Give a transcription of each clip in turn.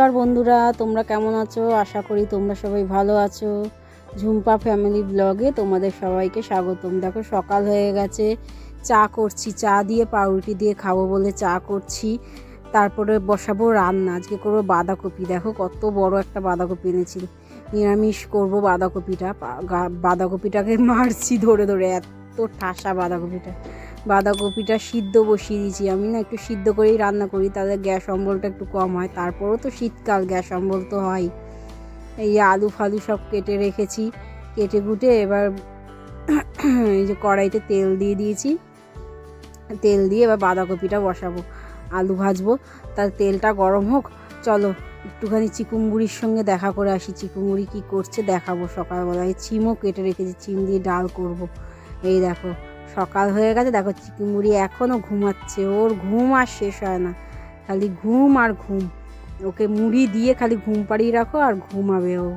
নমস্কার বন্ধুরা, তোমরা কেমন আছো? আশা করি তোমরা সবাই ভালো আছো। ঝুম্পা ফ্যামিলি ব্লগে তোমাদের সবাইকে স্বাগতম। দেখো, সকাল হয়ে গেছে। চা করছি, চা দিয়ে পাউরুটি দিয়ে খাব বলে চা করছি। তারপরে বসাবো রান্না। আজকে করব বাঁধাকপি। দেখো, কত বড় একটা বাঁধাকপি এনেছি। নিরামিষ করব বাঁধাকপিটা। বাঁধাকপিটাকে মারছি ধরে ধরে। এত ঠাসা বাঁধাকপিটা। বাঁধাকপিটা সিদ্ধ বসিয়ে দিয়েছি। আমি না একটু সিদ্ধ করেই রান্না করি, তাহলে গ্যাস অম্বলটা একটু কম হয়। তারপরেও তো শীতকাল, গ্যাস অম্বল তো হয়। এই আলু ফালু সব কেটে রেখেছি, কেটে কুটে এবার এই যে কড়াইতে তেল দিয়ে দিয়েছি। তেল দিয়ে এবার বাঁধাকপিটা বসাবো, আলু ভাজবো। তার তেলটা গরম হোক, চলো একটুখানি চিকুমগুড়ির সঙ্গে দেখা করে আসি। চিকুমগুড়ি কী করছে দেখাবো। সকালবেলায় চিমও কেটে রেখেছি, চিম দিয়ে ডাল করব। এই দেখো সকাল হয়ে গেছে, দেখো চিকিমুড়ি এখনও ঘুমাচ্ছে, ওর ঘুম আর শেষ হয় না। খালি ঘুম আর ঘুম। ওকে মুড়ি দিয়ে খালি ঘুম পাড়িয়ে রাখো আর ঘুমাবে ও।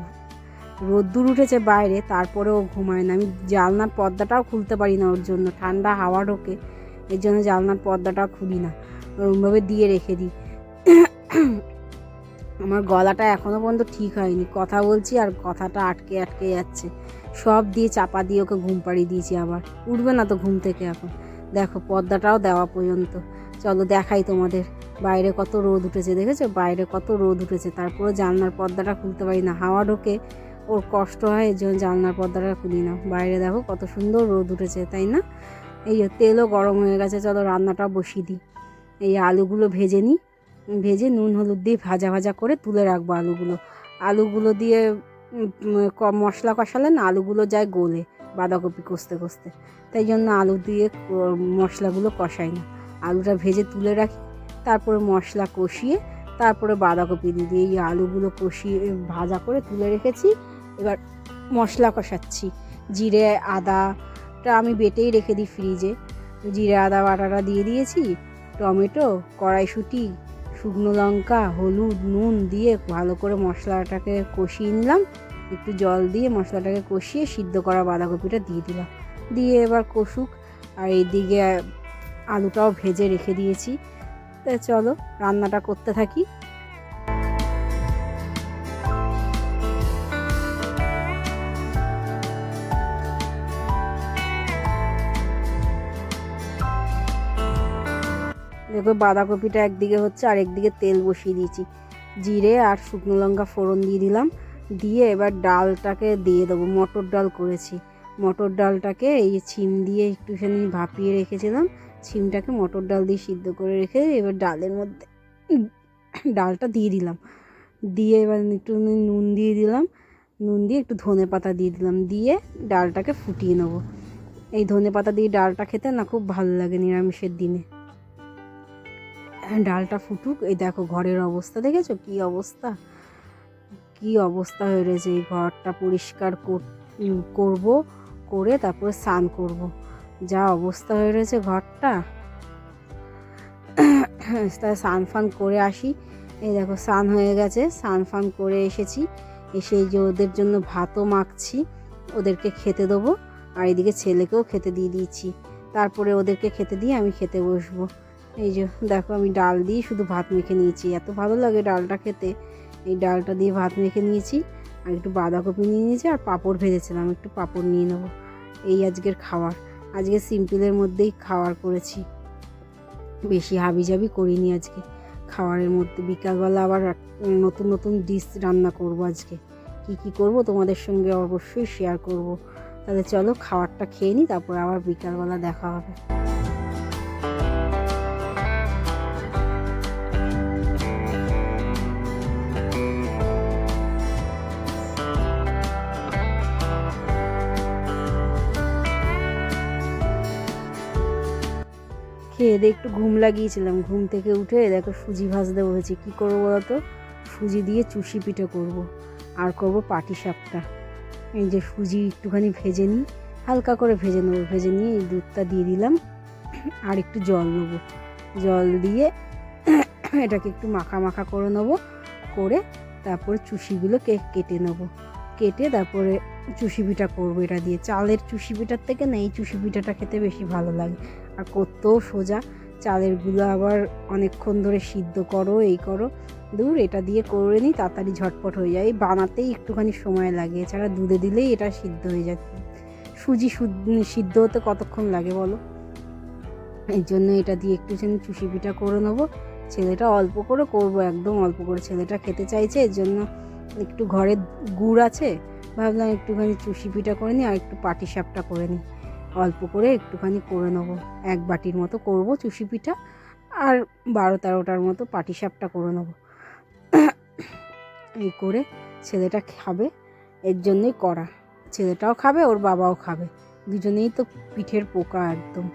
রোদ্দুর উঠেছে বাইরে, তারপরে ও ঘুমায় না। আমি জালনার পর্দাটাও খুলতে পারি না ওর জন্য, ঠান্ডা হাওয়া ঢোকে, এর জন্য জালনার পর্দাটাও খুলি না। ওরমভাবে দিয়ে রেখে দিই। আমার গলাটা এখনও পর্যন্ত ঠিক হয়নি। কথা বলছি আর কথাটা আটকে আটকে যাচ্ছে। সব দিয়ে চাপা দিয়ে ওকে ঘুম পাড়িয়ে দিয়েছি আবার। উঠবে না তো ঘুম থেকে এখন। দেখো, পর্দাটাও দেওয়া পর্যন্ত। চলো দেখাই তোমাদের বাইরে কত রোদ উঠেছে, দেখেছ? বাইরে কত রোদ উঠেছে। তারপরে জানলার পর্দাটা খুলতে পারি না। হাওয়া ঢোকে, ওর কষ্ট হয় এর জন্য জানলার পর্দাটা খুলি না। বাইরে দেখো কত সুন্দর রোদ উঠেছে, তাই না? এই তেলও গরম হয়ে গেছে, চলো রান্নাটা বসিয়ে দিই। এই আলুগুলো ভেজে নিই। ভেজে নুন, হলুদ দিয়ে ভাজা ভাজা করে তুলে রাখব আলুগুলো। আলুগুলো দিয়ে মশলা কষালে না আলুগুলো যায় গলে বাঁধাকপি কষতে কষতে। তাই জন্য আলু দিয়ে মশলাগুলো কষাই না। আলুটা ভেজে তুলে রাখি, তারপরে মশলা কষিয়ে, তারপরে বাঁধাকপি দিয়ে এই আলুগুলো কষিয়ে ভাজা করে তুলে রেখেছি। এবার মশলা কষাচ্ছি। জিরে, আদাটা আমি বেটেই রেখে দিই ফ্রিজে। জিরে, আদা, বাটাটা দিয়ে দিয়েছি, টমেটো, কড়াইশুঁটি শুকনো লঙ্কা, হলুদ, নুন দিয়ে ভালো করে মশলাটাকে কষিয়ে নিলাম। একটু জল দিয়ে মশলাটাকে কষিয়ে সিদ্ধ করা বাঁধাকপিটা দিয়ে দিলাম। দিয়ে এবার কষুক। আর এইদিকে আলুটাও ভেজে রেখে দিয়েছি। তা চলো, রান্নাটা করতে থাকি। দেখো বাঁধাকপিটা একদিকে হচ্ছে আর একদিকে তেল বসিয়ে দিয়েছি। জিরে আর শুকনো লঙ্কা ফোড়ন দিয়ে দিলাম। দিয়ে এবার ডালটাকে দিয়ে দেবো। মটর ডাল করেছি। মটর ডালটাকে এই ছিম দিয়ে একটুখানি ভাপিয়ে রেখেছিলাম। ছিমটাকে মটর ডাল দিয়ে সিদ্ধ করে রেখে এবার ডালের মধ্যে ডালটা দিয়ে দিলাম। দিয়ে এবার একটু নুন দিয়ে দিলাম। নুন দিয়ে একটু ধনে পাতা দিয়ে দিলাম। দিয়ে ডালটাকে ফুটিয়ে নেব। এই ধনে পাতা দিয়ে ডালটা খেতে না খুব ভালো লাগে নিরামিষের দিনে। ডালটা ফুটুক। এই দেখো ঘরের অবস্থা, দেখেছ? কি অবস্থা? কি অবস্থা হয়ে রয়েছে এই ঘরটা। পরিষ্কার করব, করে তারপরে স্নান করব। যা অবস্থা হয়ে রয়েছে ঘরটা। তাই স্নান ফান করে আসি। এই দেখো, স্নান হয়ে গেছে। স্নান ফান করে এসেছি। এসে যে ওদের জন্য ভাতও মাখছি। ওদেরকে খেতে দেবো। আর এদিকে ছেলেকেও খেতে দিয়ে দিয়েছি। তারপরে ওদেরকে খেতে দিয়ে আমি খেতে বসবো। এই যে, দেখো আমি ডাল দিয়ে শুধু ভাত মেখে নিয়েছি। এত ভালো লাগে ডালটা খেতে। এই ডালটা দিয়ে ভাত মেখে নিয়েছি। আর একটু বাঁধাকপি নিয়ে নিয়েছি আর পাঁপড় ভেজেছিলাম। একটু পাঁপড় নিয়ে নেব। এই আজকের খাবার। আজকে সিম্পলের মধ্যেই খাবার করেছি। বেশি হাবিজাবি করিনি আজকে। খাবারের মধ্যে বিকালবেলা আবার নতুন নতুন ডিশ রান্না করব আজকে। কি কি করব তোমাদের সঙ্গে অবশ্যই শেয়ার করব। তাহলে চলো খাবারটা খেয়ে নিই, তারপর আবার বিকালবেলা দেখা হবে। দিয়ে একটু ঘুম লাগিয়েছিলাম। ঘুম থেকে উঠে দেখো সুজি ভাজতে বলেছি কী করব বলতো? সুজি দিয়ে চুষি পিঠে করব। আর করব পাটি সাপটা। এই যে সুজি একটুখানি ভেজে নিই, হালকা করে ভেজে নেব। ভেজে নিয়ে এই দুধটা দিয়ে দিলাম। আর একটু জল নেব। জল দিয়ে এটাকে একটু মাখা মাখা করে নেব। করে তারপরে চুষিগুলোকে কেটে নেব। কেটে তারপরে চুষি পিঠা করব এটা দিয়ে। চালের চুষি পিঠার থেকে না, এই চুষি পিঠাটা খেতে বেশি ভালো লাগে। আর করতেও সোজা। চালেরগুলো আবার অনেকক্ষণ ধরে সিদ্ধ করো, এই করো। দূর এটা দিয়ে করে নিই, তাড়াতাড়ি ঝটপট হয়ে যায়। এই বানাতেই একটুখানি সময় লাগে। এছাড়া দুধে দিলেই এটা সিদ্ধ হয়ে যায়। সুজি সিদ্ধ হতে কতক্ষণ লাগে বলো? এই জন্য এটা দিয়ে একটুখানি চুষি পিঠা করে নেব। ছেলেটা অল্প করে করব, একদম অল্প করে। ছেলেটা খেতে চাইছে, এর জন্য একটু ঘরে গুড় আছে। ভাবলাম একটুখানি চুষি পিঠা করে নিই আর একটু পাটি সাপটা করে নিই। অল্প করে একটুখানি করে নেব। এক বাটির মতো করব চুষি পিঠা আর বারো তেরোটার মতো পাটি সাপটা করে নেব। এই করে ছেলেটা খাবে, এর জন্যই করা ছেলেটাও খাবে, ওর বাবাও খাবে। দুজনেই তো পিঠের পোকা একদম।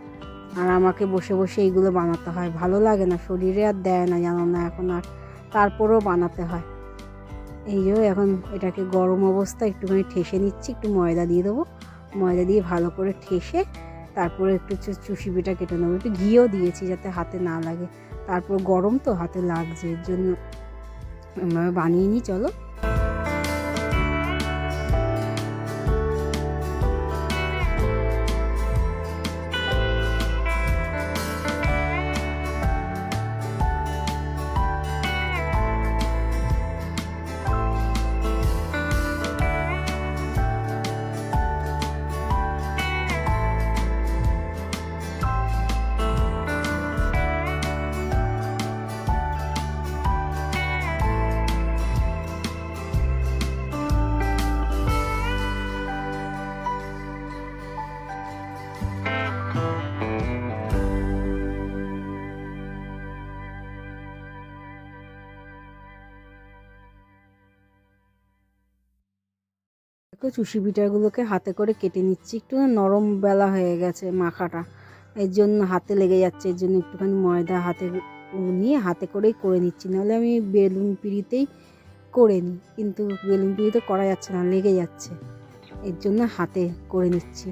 আর আমাকে বসে বসে এইগুলো বানাতে হয়। ভালো লাগে না, শরীরে আর দেয় না, জানো না, এখন আর তারপরেও বানাতে হয়। এই যে এখন এটাকে গরম অবস্থায় একটুখানি ঠেসে নিচ্ছি, একটু ময়দা দিয়ে দেবো। ময়দা দিয়ে ভালো করে ঠেসে তারপরে একটু চু- চুষি পিঠা কেটে নেব। একটু ঘিও দিয়েছি যাতে হাতে না লাগে। তারপর গরম তো হাতে লাগছে, এর জন্য বানিয়ে নিই, চলো। দেখো চুষি পিঠাগুলোকে হাতে করে কেটে নিচ্ছি। একটু নরম বেলা হয়ে গেছে মাখাটা। এর জন্য হাতে লেগে যাচ্ছে, এর জন্য একটুখানি ময়দা হাতে নিয়ে হাতে করেই করে নিচ্ছি। নাহলে আমি বেলুন পিড়িতেই করে নিই কিন্তু বেলুন পিড়িতে করা যাচ্ছে না, লেগে যাচ্ছে। এর জন্য হাতে করে নিচ্ছি।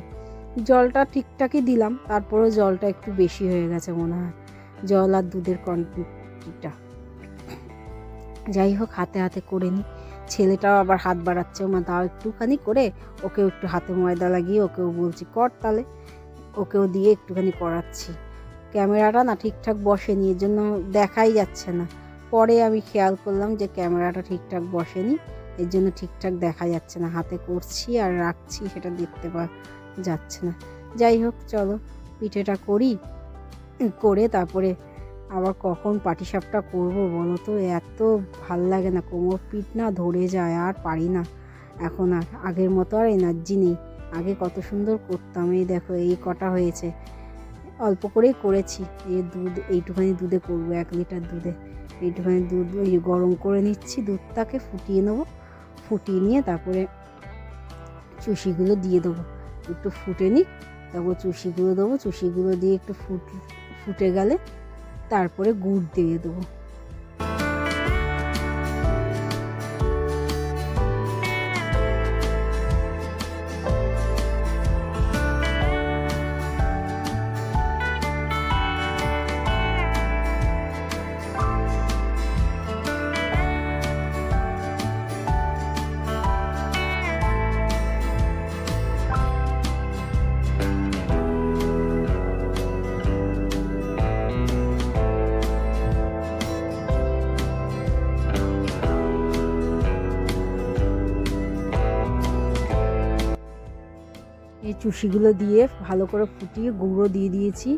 জলটা ঠিকঠাকই দিলাম, তারপরেও জলটা একটু বেশি হয়ে গেছে মনে হয়, জল আর দুধের কোয়ান্টিটিটা। যাই হোক, হাতে হাতে করে নিই ছেলেটাও আবার হাত বাড়াচ্ছে, মা তাও একটুখানি করে ওকেও একটু হাতে ময়দা লাগিয়ে ওকেও বলছি, কর তাহলে। ওকেও দিয়ে একটুখানি করাচ্ছি। ক্যামেরাটা না ঠিকঠাক বসেনি, এর জন্য দেখাই যাচ্ছে না। পরে আমি খেয়াল করলাম যে ক্যামেরাটা ঠিকঠাক বসেনি, এর জন্য ঠিকঠাক দেখা যাচ্ছে না। হাতে করছি আর রাখছি, সেটা দেখতে পা যাচ্ছে না। যাই হোক, চলো পিঠেটা করি, করে তারপরে আবার কখন পাটিসাপটা করব বলো তো? এত ভালো লাগে না, কোমর পিঠ না ধরে যায়, আর পারি না। এখন আর আগের মতো আর এনার্জি নেই। আগে কত সুন্দর করতাম, এই দেখো, এই কটা হয়েছে। অল্প করেই করেছি, এই দুধ, এইটুখানি দুধে করব, এক লিটার দুধে। এইটুখানি দুধ ওই গরম করে নিচ্ছি, দুধটাকে ফুটিয়ে নেব। ফুটিয়ে নিয়ে তারপরে চুষিগুলো দিয়ে দেবো। একটু ফুটে নিই তারপর চুষিগুলো দেবো। চুষিগুলো দিয়ে একটু ফুট, ফুটে গেলে তারপরে গুড় দিয়ে দেবো। চুষিগুলো দিয়ে ভালো করে ফুটিয়ে গুঁড়ো দিয়ে দিয়েছি।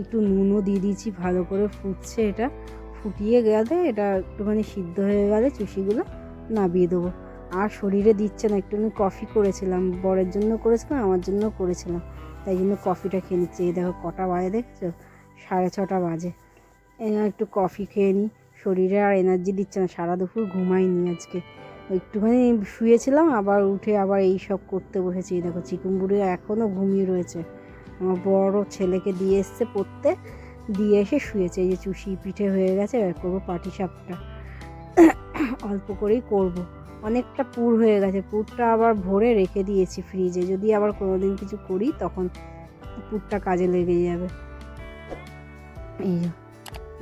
একটু নুনও দিয়ে দিয়েছি, ভালো করে ফুটছে এটা। ফুটিয়ে গেলে এটা একটুখানি সিদ্ধ হয়ে গেলে চুষিগুলো নাবিয়ে দেবো। আর শরীরে দিচ্ছে না, একটু কফি করেছিলাম। বরের জন্য করেছিলাম, আমার জন্য করেছিলাম। তাই জন্য কফিটা খেয়ে নিচ্ছি। এই দেখো কটা বাজে, দেখছ? সাড়ে ছটা বাজে। একটু কফি খেয়ে নিই। শরীরে আর এনার্জি দিচ্ছে না, সারা দুপুর ঘুমাইনি আজকে। একটুখানি শুয়েছিলাম, আবার উঠে আবার এই সব করতে বসেছি। দেখো চিকুনগুড়ি এখনও ঘুমিয়ে রয়েছে। আমার বড় ছেলেকে দিয়ে এসছে পড়তে, দিয়ে এসে শুয়েছে। এই যে চুষি পিঠে হয়ে গেছে, এবার করব পাটি সাপটা। অল্প করেই করব। অনেকটা পুর হয়ে গেছে। পুরটা আবার ভরে রেখে দিয়েছি ফ্রিজে যদি আবার কোনোদিন কিছু করি, তখন পুরটা কাজে লেগে যাবে। এই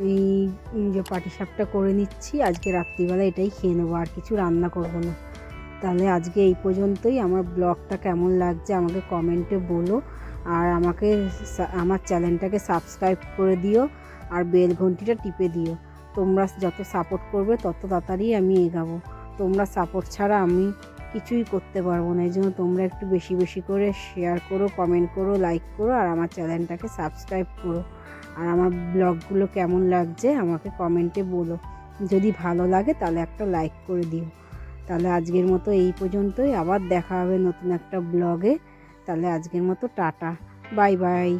এই যে পাটি সাপটা করে নিচ্ছি, আজকে রাত্রিবেলা এটাই খেয়ে নেব, আর কিছু রান্না করব না। তাহলে আজকে এই পর্যন্তই, আমার ব্লগটা কেমন লাগছে আমাকে কমেন্টে বলো, আর আমাকে আমার চ্যানেলটাকে সাবস্ক্রাইব করে দিও, আর বেল ঘন্টিটা টিপে দিও। তোমরা যত সাপোর্ট করবে, তত তাড়াতাড়ি আমি এগাবো। তোমরা সাপোর্ট ছাড়া আমি কিছুই করতে পারব না। এই জন্য তোমরা একটু বেশি বেশি করে শেয়ার করো কমেন্ট করো লাইক করো, আর আমার চ্যানেলটাকে সাবস্ক্রাইব করো। আর আমার ব্লগগুলো কেমন লাগছে আমাকে কমেন্টে বলো। যদি ভালো লাগে তাহলে একটা লাইক করে দিও। তাহলে আজকের মতো এই পর্যন্তই। আবার দেখা হবে নতুন একটা ব্লগে তাহলে আজকের মতো টাটা। Bye bye